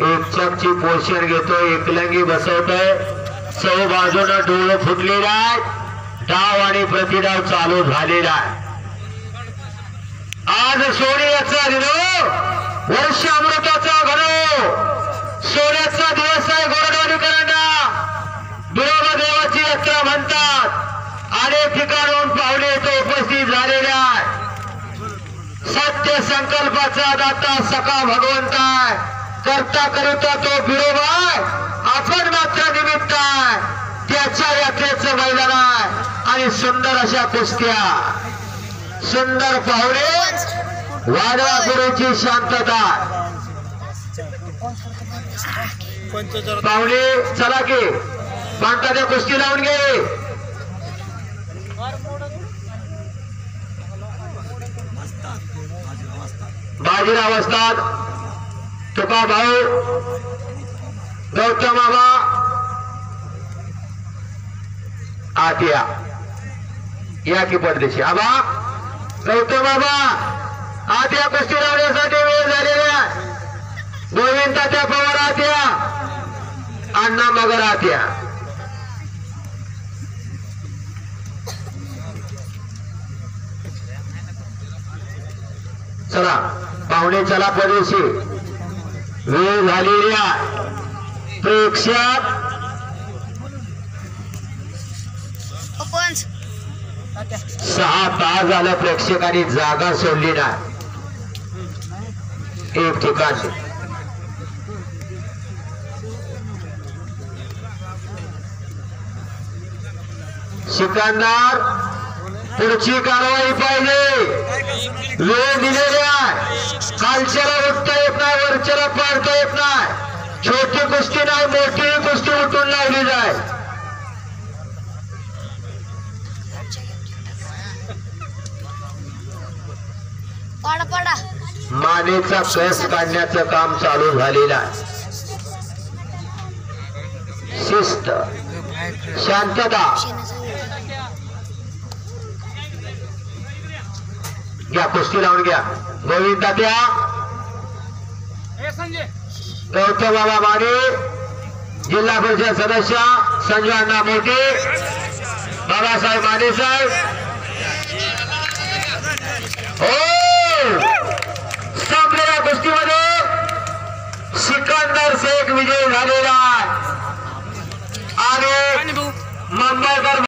एक चमची पोषण घेतो एकलंगी बसवतोय. सौ बाजूनं डोळं फुटलेला आहे. डाव आणि प्रतिडाव चालू झालेला आहे. आज सोन्याचा दिनो वर्ष अमृताचा घडो. सोन्याचा दिवस आहे गोरडोलीकरांना बिरोबा देवाची यात्रा म्हणतात. अनेक ठिकाणून पाहुणे इथे उपस्थित झालेले आहे सत्य संकल्पाचा दाता सखा भगवंत आहे. करता करता तो बिरोबा आहे. आपण मात्र निमित्त आहे. त्याच्या यात्रेचं मैदान आहे. आणि सुंदर अशा कुस्त्या. सुंदर पाहुणे. वाडवा गुरुची शांतता. पाहुणे चला की. पांटाच्या कुस्ती लावून घे. बाजीराव असतात. तुका भाऊ गौतम बाबा आत्या. या की परदेशी. आबा गौतम बाबा आत्या कुस्ती लावण्यासाठी वेळ झालेल्या गोविंद त्या पवार आत्या अण्णा मगर आत्या. चला पाहुणे चला परदेशी. वेळ झालेल्या प्रेक्षक सहा तास झालं प्रेक्षकांनी जागा सोडली नाही. एक ठिकाणी. सिकंदर पुढची कारवाई पाहिजे. वेळ दिलेली आहे. वरच्याला पाडता येत नाही. छोटी कुस्ती नाही मोठी कुस्ती उठून लावली जाय मानेचा कस काढण्याचं काम चालू झालेलं आहे. शिस्त शांतता. घ्या कुस्ती लावून घ्या. गोविंद तात्या गौतम बाबा माने जिल्हा परिषद सदस्य संजय अण्णा मोठे बाबासाहेब माने साहेब. हो! संपलेल्या कुस्तीमध्ये सिकंदर शेख विजय झालेला आणि मुंबईकर